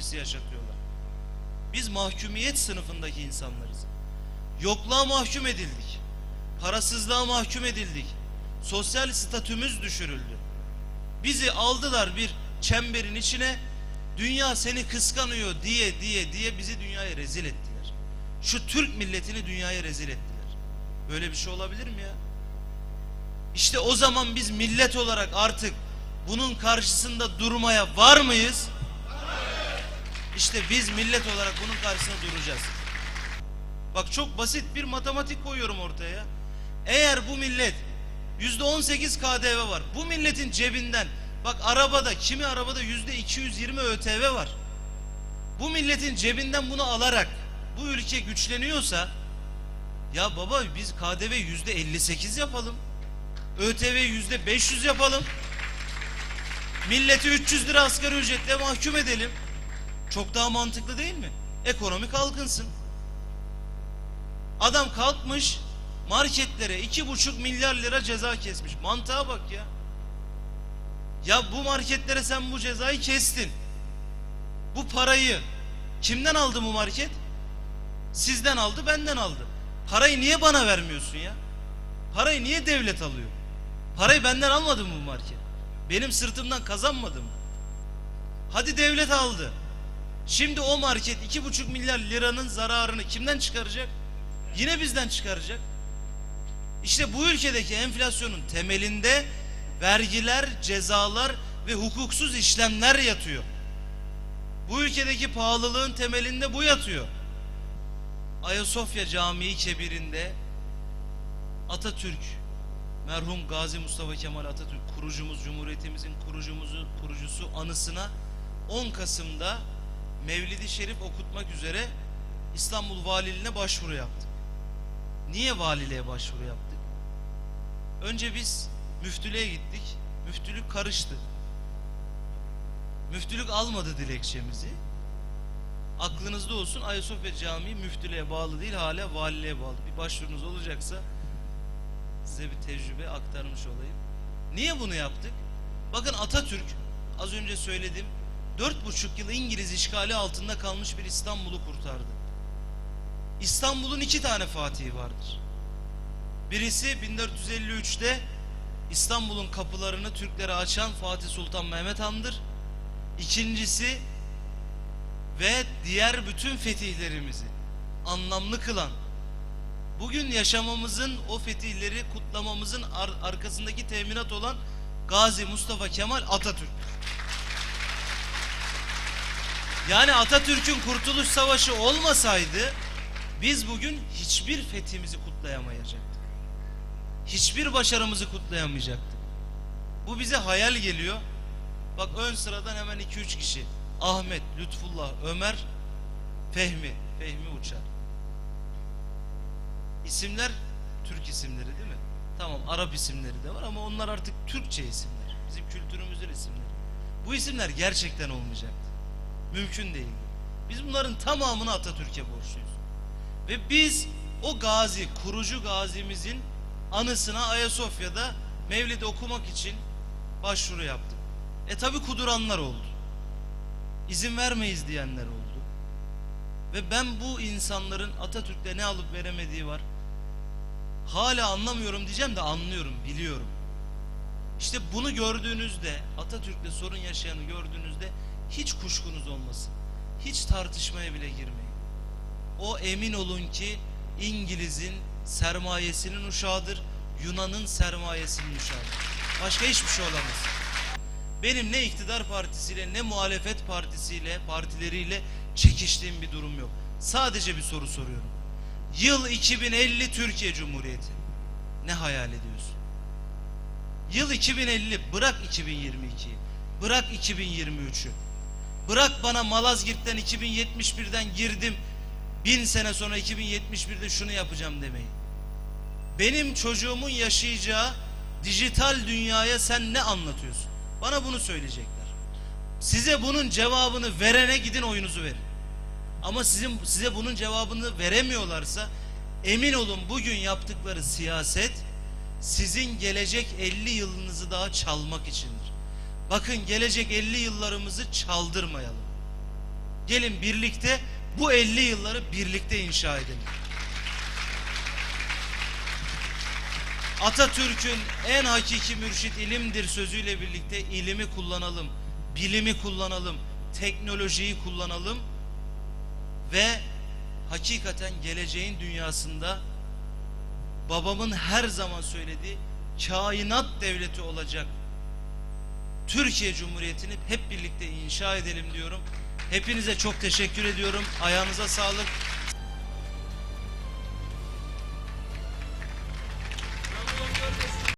psikolojisi yaşatıyorlar. Biz mahkumiyet sınıfındaki insanlarız. Yokluğa mahkum edildik. Parasızlığa mahkum edildik. Sosyal statümüz düşürüldü. Bizi aldılar bir çemberin içine. Dünya seni kıskanıyor diye diye diye bizi dünyaya rezil ettiler. Şu Türk milletini dünyaya rezil ettiler. Böyle bir şey olabilir mi ya? İşte o zaman biz millet olarak artık bunun karşısında durmaya var mıyız? İşte biz millet olarak bunun karşısında duracağız. Bak çok basit bir matematik koyuyorum ortaya. Eğer bu millet yüzde 18 KDV var. Bu milletin cebinden bak arabada kimi arabada yüzde 220 ÖTV var. Bu milletin cebinden bunu alarak bu ülke güçleniyorsa ya baba biz KDV yüzde 58 yapalım. ÖTV yüzde 500 yapalım. Milleti 300 lira asgari ücretle mahkum edelim. Çok daha mantıklı değil mi? Ekonomi kalkınsın. Adam kalkmış marketlere iki buçuk milyar lira ceza kesmiş. Mantığa bak ya. Ya bu marketlere sen bu cezayı kestin. Bu parayı kimden aldı bu market? Sizden aldı, benden aldı. Parayı niye bana vermiyorsun ya? Parayı niye devlet alıyor? Parayı benden almadı mı bu market? Benim sırtımdan kazanmadı mı? Hadi devlet aldı. Şimdi o market iki buçuk milyar liranın zararını kimden çıkaracak? Yine bizden çıkaracak. İşte bu ülkedeki enflasyonun temelinde vergiler, cezalar ve hukuksuz işlemler yatıyor. Bu ülkedeki pahalılığın temelinde bu yatıyor. Ayasofya Camii kebirinde Atatürk, merhum Gazi Mustafa Kemal Atatürk kurucumuz, Cumhuriyetimizin kurucumuzu, kurucusu anısına 10 Kasım'da Mevlid-i Şerif okutmak üzere İstanbul Valiliğine başvuru yaptık. Niye valiliğe başvuru yaptık? Önce biz müftülüğe gittik. Müftülük karıştı. Müftülük almadı dilekçemizi. Aklınızda olsun Ayasofya Camii müftülüğe bağlı değil hala valiliğe bağlı. Bir başvurunuz olacaksa size bir tecrübe aktarmış olayım. Niye bunu yaptık? Bakın Atatürk az önce söyledim dört buçuk yıl İngiliz işgali altında kalmış bir İstanbul'u kurtardı. İstanbul'un iki tane fatihi vardır. Birisi 1453'te İstanbul'un kapılarını Türklere açan Fatih Sultan Mehmet Han'dır. İkincisi ve diğer bütün fetihlerimizi anlamlı kılan bugün yaşamamızın o fetihleri kutlamamızın ar- arkasındaki teminat olan Gazi Mustafa Kemal Atatürk. Yani Atatürk'ün Kurtuluş Savaşı olmasaydı biz bugün hiçbir fethimizi kutlayamayacaktık. Hiçbir başarımızı kutlayamayacaktık. Bu bize hayal geliyor. Bak ön sıradan hemen 2-3 kişi. Ahmet, Lütfullah, Ömer, Fehmi, Fehmi Uçar. İsimler Türk isimleri değil mi? Tamam Arap isimleri de var ama onlar artık Türkçe isimler. Bizim kültürümüzün isimleri. Bu isimler gerçekten olmayacaktı. Mümkün değil. Biz bunların tamamını Atatürk'e borçluyuz. Ve biz o gazi, kurucu gazimizin anısına Ayasofya'da Mevlid okumak için başvuru yaptık. E tabi kuduranlar oldu. İzin vermeyiz diyenler oldu. Ve ben bu insanların Atatürk'te ne alıp veremediği var. Hala anlamıyorum diyeceğim de anlıyorum, biliyorum. İşte bunu gördüğünüzde, Atatürk'le sorun yaşayanı gördüğünüzde hiç kuşkunuz olmasın. Hiç tartışmaya bile girmeyin. O emin olun ki İngiliz'in sermayesinin uşağıdır, Yunan'ın sermayesinin uşağıdır. Başka hiçbir şey olamaz. Benim ne iktidar partisiyle ne muhalefet partisiyle, partileriyle çekiştiğim bir durum yok. Sadece bir soru soruyorum. Yıl 2050 Türkiye Cumhuriyeti. Ne hayal ediyorsun? Yıl 2050 bırak 2022'yi. Bırak 2023'ü. Bırak bana Malazgirt'ten 2071'den girdim. Bin sene sonra 2071'de şunu yapacağım demeyi. Benim çocuğumun yaşayacağı dijital dünyaya sen ne anlatıyorsun? Bana bunu söyleyecekler. Size bunun cevabını verene gidin oyunuzu verin. Ama sizin size bunun cevabını veremiyorlarsa emin olun bugün yaptıkları siyaset sizin gelecek 50 yılınızı daha çalmak içindir. Bakın gelecek 50 yıllarımızı çaldırmayalım. Gelin birlikte bu 50 yılları birlikte inşa edelim. Atatürk'ün en hakiki mürşit ilimdir sözüyle birlikte ilimi kullanalım, bilimi kullanalım, teknolojiyi kullanalım ve hakikaten geleceğin dünyasında babamın her zaman söylediği kainat devleti olacak Türkiye Cumhuriyeti'ni hep birlikte inşa edelim diyorum. Hepinize çok teşekkür ediyorum. Ayağınıza sağlık.